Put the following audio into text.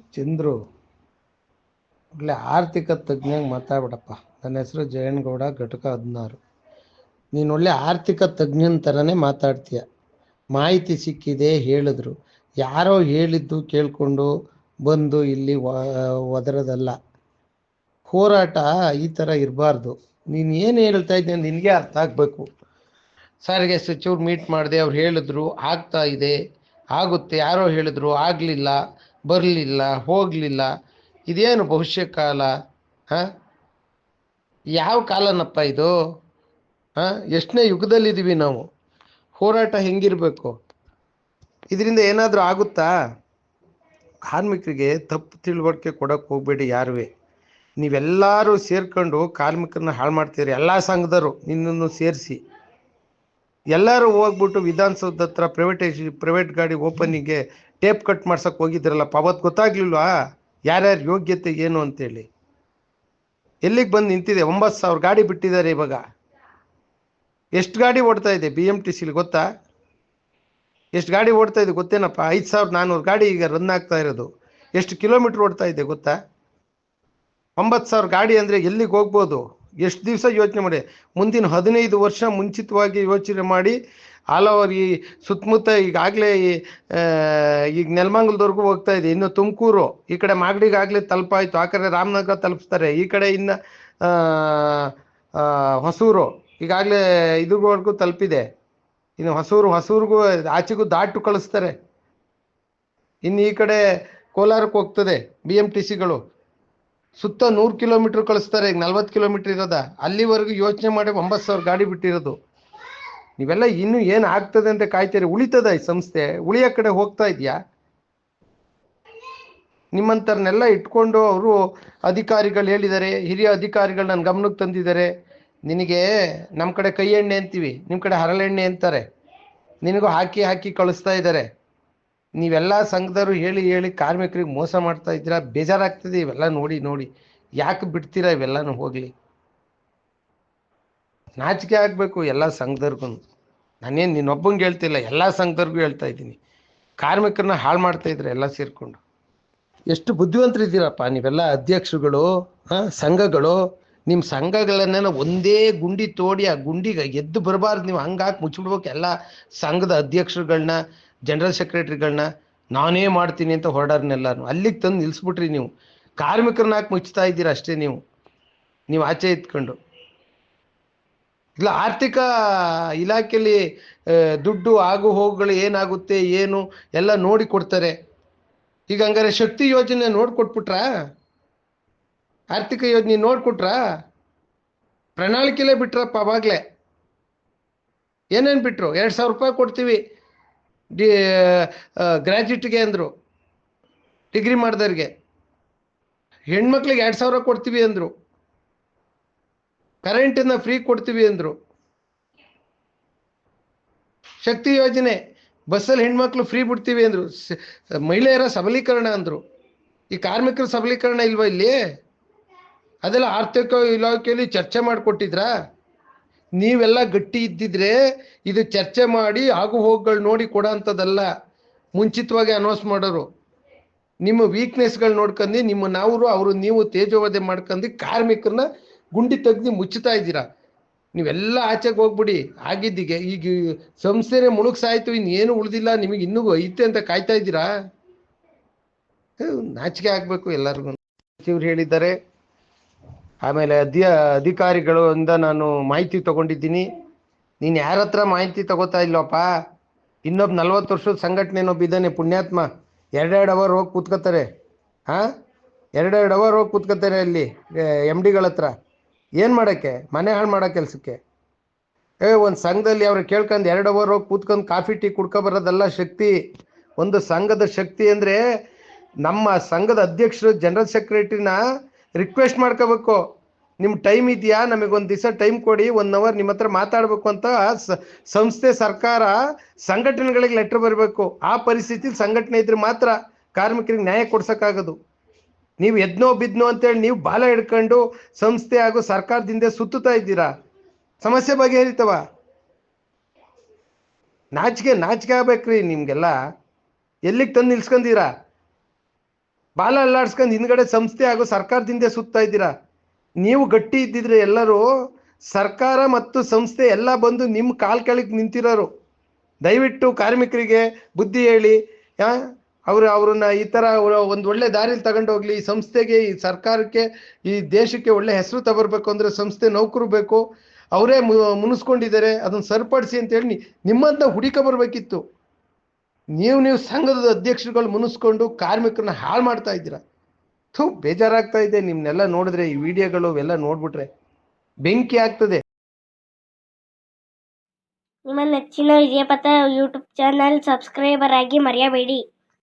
ಚಂದ್ರು ಒಳ್ಳೆ ಆರ್ಥಿಕ ತಜ್ಞಂಗೆ ಮಾತಾಡ್ಬಿಡಪ್ಪ. ನನ್ನ ಹೆಸರು ಜಯನ್ಗೌಡ, ಘಟಕ ಹದಿನಾರು. ನೀನು ಒಳ್ಳೆ ಆರ್ಥಿಕ ತಜ್ಞನ ಥರನೇ ಮಾತಾಡ್ತೀಯ. ಮಾಹಿತಿ ಸಿಕ್ಕಿದೆ, ಹೇಳಿದ್ರು. ಯಾರೋ ಹೇಳಿದ್ದು ಕೇಳಿಕೊಂಡು ಬಂದು ಇಲ್ಲಿ ಒದರದಲ್ಲ. ಹೋರಾಟ ಈ ಥರ ಇರಬಾರ್ದು. ನೀನು ಏನು ಹೇಳ್ತಾ ಇದ್ದೆ ನಿನಗೆ ಅರ್ಥ ಆಗಬೇಕು. ಸಾರಿಗೆ ಸಚಿವರು ಮೀಟ್ ಮಾಡಿದೆ, ಅವ್ರು ಹೇಳಿದ್ರು, ಆಗ್ತಾ ಇದೆ, ಆಗುತ್ತೆ. ಯಾರೋ ಹೇಳಿದ್ರು, ಆಗಲಿಲ್ಲ. ಬರಲಿಲ್ಲ, ಹೋಗಲಿಲ್ಲ, ಇದೇನು ಭವಿಷ್ಯ ಕಾಲ, ಹಾಂ? ಯಾವ ಕಾಲನಪ್ಪ ಇದು? ಹಾಂ? ಎಷ್ಟನೇ ಯುಗದಲ್ಲಿದ್ದೀವಿ ನಾವು? ಹೋರಾಟ ಹೆಂಗಿರಬೇಕು? ಇದರಿಂದ ಏನಾದರೂ ಆಗುತ್ತಾ? ಕಾರ್ಮಿಕರಿಗೆ ತಪ್ಪು ತಿಳುವಳಿಕೆ ಕೊಡೋಕೆ ಹೋಗಬೇಡಿ ಯಾರುವೆ. ನೀವೆಲ್ಲರೂ ಸೇರ್ಕೊಂಡು ಕಾರ್ಮಿಕರನ್ನ ಹಾಳು ಮಾಡ್ತೀರಿ ಎಲ್ಲ ಸಂಘದವರು ನಿನ್ನನ್ನು ಸೇರಿಸಿ. ಎಲ್ಲರೂ ಹೋಗ್ಬಿಟ್ಟು ವಿಧಾನಸೌಧ ಹತ್ರ ಪ್ರೈವೇಟೈಸ್ ಪ್ರೈವೇಟ್ ಗಾಡಿ ಓಪನಿಗೆ ಟೇಪ್ ಕಟ್ ಮಾಡ್ಸಕ್ಕೆ ಹೋಗಿದ್ರಲ್ಲಪ್ಪ ಅವತ್ತು ಗೊತ್ತಾಗ್ಲಿಲ್ವಾ? ಯಾರ್ಯಾರ ಯೋಗ್ಯತೆ ಏನು ಅಂತೇಳಿ? ಎಲ್ಲಿಗೆ ಬಂದು ನಿಂತಿದೆ? ಒಂಬತ್ತು ಸಾವಿರ ಗಾಡಿ ಬಿಟ್ಟಿದ್ದಾರೆ ಇವಾಗ. ಎಷ್ಟು ಗಾಡಿ ಓಡ್ತಾ ಇದೆ ಬಿ ಎಂ ಟಿ ಸಿಲಿ ಗೊತ್ತಾ? ಎಷ್ಟು ಗಾಡಿ ಓಡ್ತಾ ಇದೆ ಗೊತ್ತೇನಪ್ಪ? ಐದು ಸಾವಿರದ ನಾನ್ನೂರು ಗಾಡಿ ಈಗ ರನ್ ಆಗ್ತಾ ಇರೋದು. ಎಷ್ಟು ಕಿಲೋಮೀಟ್ರ್ ಓಡ್ತಾ ಇದೆ ಗೊತ್ತಾ? ಒಂಬತ್ತು ಸಾವಿರ ಗಾಡಿ ಅಂದರೆ ಎಲ್ಲಿಗೆ ಹೋಗ್ಬೋದು? ಎಷ್ಟು ದಿವಸ ಯೋಚನೆ ಮಾಡಿ? ಮುಂದಿನ ಹದಿನೈದು ವರ್ಷ ಮುಂಚಿತವಾಗಿ ಯೋಚನೆ ಮಾಡಿ ಆಲ್ ಓವರ್ ಈ ಸುತ್ತಮುತ್ತ ಈಗಾಗಲೇ ಈಗ ನೆಲಮಂಗಲದವರೆಗೂ ಹೋಗ್ತಾ ಇದೆ. ಇನ್ನು ತುಮಕೂರು, ಈ ಕಡೆ ಮಾಗಡಿಗಾಗಲೇ ತಲುಪಾಯಿತು. ಆ ಕಡೆ ರಾಮನಗರ ತಲುಪಿಸ್ತಾರೆ. ಈ ಕಡೆ ಇನ್ನು ಹೊಸೂರು, ಈಗಾಗಲೇ ಇದುವರೆಗೂ ತಲುಪಿದೆ. ಇನ್ನು ಹೊಸೂರು, ಹೊಸೂರಿಗೂ ಆಚೆಗೂ ದಾಟು ಕಳಿಸ್ತಾರೆ. ಇನ್ನು ಈ ಕಡೆ ಕೋಲಾರಕ್ಕೆ ಹೋಗ್ತದೆ ಬಿ ಎಂ ಟಿ ಸಿಗಳು ಸುತ್ತ ನೂರು ಕಿಲೋಮೀಟ್ರ್ ಕಳಿಸ್ತಾರೆ. ಈಗ ನಲ್ವತ್ತು ಕಿಲೋಮೀಟ್ರ್ ಇರೋದ. ಅಲ್ಲಿವರೆಗೂ ಯೋಚನೆ ಮಾಡಿ ಒಂಬತ್ತು ಸಾವಿರ ಗಾಡಿ ಬಿಟ್ಟಿರೋದು. ನೀವೆಲ್ಲ ಇನ್ನೂ ಏನು ಆಗ್ತದೆ ಅಂತ ಕಾಯ್ತೀರಿ. ಉಳಿತದ ಈ ಸಂಸ್ಥೆ? ಉಳಿಯ ಕಡೆ ಹೋಗ್ತಾ ಇದೆಯಾ? ನಿಮ್ಮಂಥವ್ರನ್ನೆಲ್ಲ ಇಟ್ಕೊಂಡು ಅವರು ಅಧಿಕಾರಿಗಳು ಹೇಳಿದ್ದಾರೆ ಹಿರಿಯ ಅಧಿಕಾರಿಗಳು ನನ್ನ ಗಮನಕ್ಕೆ ತಂದಿದ್ದಾರೆ ನಿನಗೆ ನಮ್ಮ ಕಡೆ ಕೈ ಎಣ್ಣೆ ಅಂತೀವಿ ನಿಮ್ಮ ಕಡೆ ಹರಳೆಣ್ಣೆ ಅಂತಾರೆ. ನಿನಗೂ ಹಾಕಿ ಹಾಕಿ ಕಳಿಸ್ತಾ ಇದ್ದಾರೆ. ನೀವೆಲ್ಲ ಸಂಘದವರು ಹೇಳಿ ಹೇಳಿ ಕಾರ್ಮಿಕರಿಗೆ ಮೋಸ ಮಾಡ್ತಾ ಇದ್ದೀರಾ? ಬೇಜಾರಾಗ್ತದೆ ಇವೆಲ್ಲ ನೋಡಿ ನೋಡಿ. ಯಾಕೆ ಬಿಡ್ತೀರಾ ಇವೆಲ್ಲನೂ ಹೋಗಲಿ ನಾಚಿಕೆ ಆಗಬೇಕು ಎಲ್ಲ ಸಂಘದವ್ರಿಗೂ ನಾನೇನು ನಿನ್ನೊಬ್ಬಂಗೆ ಹೇಳ್ತಿಲ್ಲ, ಎಲ್ಲ ಸಂಘದವ್ರಿಗೂ ಹೇಳ್ತಾ ಇದ್ದೀನಿ. ಕಾರ್ಮಿಕರನ್ನ ಹಾಳು ಮಾಡ್ತಾ ಇದ್ರೆ ಎಲ್ಲ ಸೇರಿಕೊಂಡು. ಎಷ್ಟು ಬುದ್ಧಿವಂತರಿದ್ದೀರಪ್ಪ ನೀವೆಲ್ಲ ಅಧ್ಯಕ್ಷರುಗಳು ಸಂಘಗಳು. ನಿಮ್ಮ ಸಂಘಗಳನ್ನೆಲ್ಲ ಒಂದೇ ಗುಂಡಿ ತೋಡಿ ಆ ಗುಂಡಿಗೆ ಎದ್ದು ಬರಬಾರ್ದು, ನೀವು ಹಂಗಾಕಿ ಮುಚ್ಚಿಬಿಡ್ಬೇಕು ಎಲ್ಲ ಸಂಘದ ಅಧ್ಯಕ್ಷರುಗಳನ್ನ ಜನರಲ್ ಸೆಕ್ರೆಟರಿಗಳನ್ನ ನಾನೇ ಮಾಡ್ತೀನಿ ಅಂತ ಹೊರಡೋರ್ನೆಲ್ಲರೂ ಅಲ್ಲಿಗೆ ತಂದು ನಿಲ್ಲಿಸ್ಬಿಟ್ರಿ ನೀವು. ಕಾರ್ಮಿಕರನ್ನ ಹಾಕಿ ಮುಚ್ತಾ ಇದ್ದೀರ ಅಷ್ಟೇ ನೀವು. ನೀವು ಆಚೆ ಇತ್ಕೊಂಡು ಇಲ್ಲ, ಆರ್ಥಿಕ ಇಲಾಖೆಯಲ್ಲಿ ದುಡ್ಡು ಆಗು ಹೋಗುಗಳು ಏನಾಗುತ್ತೆ, ಏನು ಎಲ್ಲ ನೋಡಿ ಕೊಡ್ತಾರೆ. ಈಗ ಹಂಗಾರೆ ಶಕ್ತಿ ಯೋಜನೆ ನೋಡ್ಕೊಟ್ಬಿಟ್ರಾ ಆರ್ಥಿಕ ಯೋಜನೆ ನೋಡ್ಕೊಟ್ರಾ ಪ್ರಣಾಳಿಕೆಲೇ ಬಿಟ್ರಪ್ಪ ಅವಾಗಲೇ. ಏನೇನು ಬಿಟ್ರು? ಎರಡು ಸಾವಿರ ರೂಪಾಯಿ ಕೊಡ್ತೀವಿ. ಡಿ ಗ್ರ್ಯಾಜುಯೇಟ್ಗೆ ಅಂದರು. ಡಿಗ್ರಿ ಮಾಡಿದವ್ರಿಗೆ. ಹೆಣ್ಮಕ್ಳಿಗೆ ಎರಡು ಸಾವಿರ ಕೊಡ್ತೀವಿ ಅಂದರು. ಕರೆಂಟನ್ನು ಫ್ರೀ ಕೊಡ್ತೀವಿ ಅಂದರು. ಶಕ್ತಿ ಯೋಜನೆ ಬಸ್ಸಲ್ಲಿ ಹೆಣ್ಮಕ್ಳು ಫ್ರೀ ಬಿಡ್ತೀವಿ ಅಂದರು. ಮಹಿಳೆಯರ ಸಬಲೀಕರಣ ಅಂದರು. ಈ ಕಾರ್ಮಿಕರ ಸಬಲೀಕರಣ ಇಲ್ವಾ ಇಲ್ಲಿ? ಅದೆಲ್ಲ ಆರ್ಥಿಕ ಇಲಾಖೆಯಲ್ಲಿ ಚರ್ಚೆ ಮಾಡಿಕೊಟ್ಟಿದ್ರಾ? ನೀವೆಲ್ಲ ಗಟ್ಟಿ ಇದ್ದಿದ್ರೆ ಇದು ಚರ್ಚೆ ಮಾಡಿ ಆಗು ಹೋಗುಗಳು ನೋಡಿ ಕೊಡೋ ಅಂಥದ್ದಲ್ಲ ಮುಂಚಿತವಾಗಿ ಅನೌನ್ಸ್ ಮಾಡೋರು. ನಿಮ್ಮ ವೀಕ್ನೆಸ್ಗಳು ನೋಡ್ಕೊಂಡು, ನಿಮ್ಮ ನಾವು ಅವರು ನೀವು ತೇಜೋವಧೆ ಮಾಡ್ಕೊಂಡು ಕಾರ್ಮಿಕರನ್ನ ಗುಂಡಿ ತೆಗ್ದು ಮುಚ್ಚುತ್ತಾ ಇದ್ದೀರಾ? ನೀವೆಲ್ಲ ಆಚೆಗೆ ಹೋಗ್ಬಿಡಿ. ಆಗಿದ್ದಿಗೆ ಈಗ ಸಂಸ್ಥೆನೇ ಮುಳುಗ್ಸಾಯ್ತು ಇನ್ನೇನು ಉಳಿದಿಲ್ಲ, ನಿಮಗೆ ಇನ್ನೂ ಐತೆ ಅಂತ ಕಾಯ್ತಾ ಇದ್ದೀರಾ? ನಾಚಿಕೆ ಆಗಬೇಕು ಎಲ್ಲರಿಗೂ. ಸಚಿವರು ಹೇಳಿದ್ದಾರೆ. ಆಮೇಲೆ ಅಧ್ಯ ಅಧಿಕಾರಿಗಳಿಂದ ನಾನು ಮಾಹಿತಿ ತಗೊಂಡಿದ್ದೀನಿ. ನೀನು ಯಾರ ಹತ್ರ ಮಾಹಿತಿ ತಗೋತಾ ಇಲ್ಲಪ್ಪ? ಇನ್ನೊಬ್ಬ ನಲ್ವತ್ತು ವರ್ಷದ ಸಂಘಟನೆನೊಬ್ಬ ಇದ್ದಾನೆ, ಪುಣ್ಯಾತ್ಮ. ಎರಡೆರಡು ಅವರ್ ಹೋಗಿ ಕೂತ್ಕೋತಾರೆ ಹಾಂ? ಎರಡೆರಡು ಅವರ್ ಹೋಗಿ ಕೂತ್ಕೋತಾರೆ ಅಲ್ಲಿ ಎಂ ಡಿಗಳ ಹತ್ರ ಏನು ಮಾಡೋಕ್ಕೆ? ಮನೆ ಹಾಳು ಮಾಡೋ ಕೆಲಸಕ್ಕೆ? ಏ, ಒಂದು ಸಂಘದಲ್ಲಿ ಅವ್ರು ಕೇಳ್ಕೊಂಡು ಎರಡು ಅವರ್ ಹೋಗಿ ಕೂತ್ಕೊಂಡು ಕಾಫಿ, ಟೀ ಬರೋದಲ್ಲ ಶಕ್ತಿ. ಒಂದು ಸಂಘದ ಶಕ್ತಿ ಅಂದರೆ ನಮ್ಮ ಸಂಘದ ಅಧ್ಯಕ್ಷರು ಜನರಲ್ ಸೆಕ್ರೆಟರಿನ ರಿಕ್ವೆಸ್ಟ್ ಮಾಡ್ಕೋಬೇಕು. ನಿಮ್ಮ ಟೈಮ್ ಇದೆಯಾ? ನಮಗೊಂದು ದಿವಸ ಟೈಮ್ ಕೊಡಿ ಒನ್ ಅವರ್ ನಿಮ್ಮ ಹತ್ರ ಮಾತಾಡಬೇಕು ಅಂತ ಸಂಸ್ಥೆ, ಸರ್ಕಾರ ಸಂಘಟನೆಗಳಿಗೆ ಲೆಟ್ರ್ ಬರಬೇಕು. ಆ ಪರಿಸ್ಥಿತಿ ಸಂಘಟನೆ ಇದ್ರೆ ಮಾತ್ರ ಕಾರ್ಮಿಕರಿಗೆ ನ್ಯಾಯ ಕೊಡ್ಸೋಕ್ಕಾಗೋದು. ನೀವು ಎದ್ನೋ ಬಿದ್ನೋ ಅಂತೇಳಿ ನೀವು ಬಾಲ ಹಿಡ್ಕೊಂಡು ಸಂಸ್ಥೆ ಹಾಗೂ ಸರ್ಕಾರದಿಂದ ಸುತ್ತುತ್ತಾ ಇದ್ದೀರಾ? ಸಮಸ್ಯೆ ಬಗ್ಗೆ ಬಗೆಹರಿತವ? ನಾಚಿಕೆ ನಾಚಿಕೆ ಆಗ್ಬೇಕ್ರಿ ನಿಮ್ಗೆಲ್ಲ. ಎಲ್ಲಿಗೆ ತಂದು ನಿಲ್ಸ್ಕೊಂಡೀರಾ ಬಾಲ ಅಲ್ಲಾಡ್ಸ್ಕೊಂಡು ಹಿಂದ್ಗಡೆ ಸಂಸ್ಥೆ ಹಾಗೂ ಸರ್ಕಾರದಿಂದ ಸುತ್ತಾ ಇದ್ದೀರಾ? ನೀವು ಗಟ್ಟಿ ಇದ್ದಿದ್ರೆ ಎಲ್ಲರೂ ಸರ್ಕಾರ ಮತ್ತು ಸಂಸ್ಥೆ ಎಲ್ಲ ಬಂದು ನಿಮ್ಮ ಕಾಲ್ ಕೆಳಗೆ ನಿಂತಿರೋರು. ದಯವಿಟ್ಟು ಕಾರ್ಮಿಕರಿಗೆ ಬುದ್ಧಿ ಹೇಳಿ ಅವರು ಅವ್ರನ್ನ ಈ ಥರ ಒಂದು ಒಳ್ಳೆ ದಾರಿಲಿ ತಗೊಂಡು ಹೋಗ್ಲಿ, ಈ ಸಂಸ್ಥೆಗೆ, ಈ ಸರ್ಕಾರಕ್ಕೆ, ಈ ದೇಶಕ್ಕೆ ಒಳ್ಳೆ ಹೆಸರು ತಗೋಬೇಕು ಅಂದ್ರೆ ಸಂಸ್ಥೆ ನೌಕರು ಬೇಕು, ಅವರೇ ಮುನಿಸ್ಕೊಂಡಿದ್ದಾರೆ, ಅದನ್ನ ಸರಿಪಡಿಸಿ ಅಂತ ಹೇಳಿ ನಿಮ್ಮಂತ ಹುಡುಕ ಬರ್ಬೇಕಿತ್ತು. ನೀವು ನೀವು ಸಂಘದ ಅಧ್ಯಕ್ಷರುಗಳು ಮುನಿಸ್ಕೊಂಡು ಕಾರ್ಮಿಕರನ್ನ ಹಾಳು ಮಾಡ್ತಾ ಇದ್ದೀರಾ? ಥೂ, ಬೇಜಾರಾಗ್ತಾ ಇದೆ. ನಿಮ್ನೆಲ್ಲ ನೋಡಿದ್ರೆ, ಈ ವಿಡಿಯೋಗಳು ಎಲ್ಲ ನೋಡ್ಬಿಟ್ರೆ ಬೆಂಕಿ ಆಗ್ತದೆ. ನಿಮ್ಮ ನೆಚ್ಚಿನ ವಿಜಯಪಥ ಯೂಟ್ಯೂಬ್ ಚಾನಲ್ ಸಬ್ಸ್ಕ್ರೈಬರ್ ಆಗಿ ಮರೆಯಬೇಡಿ.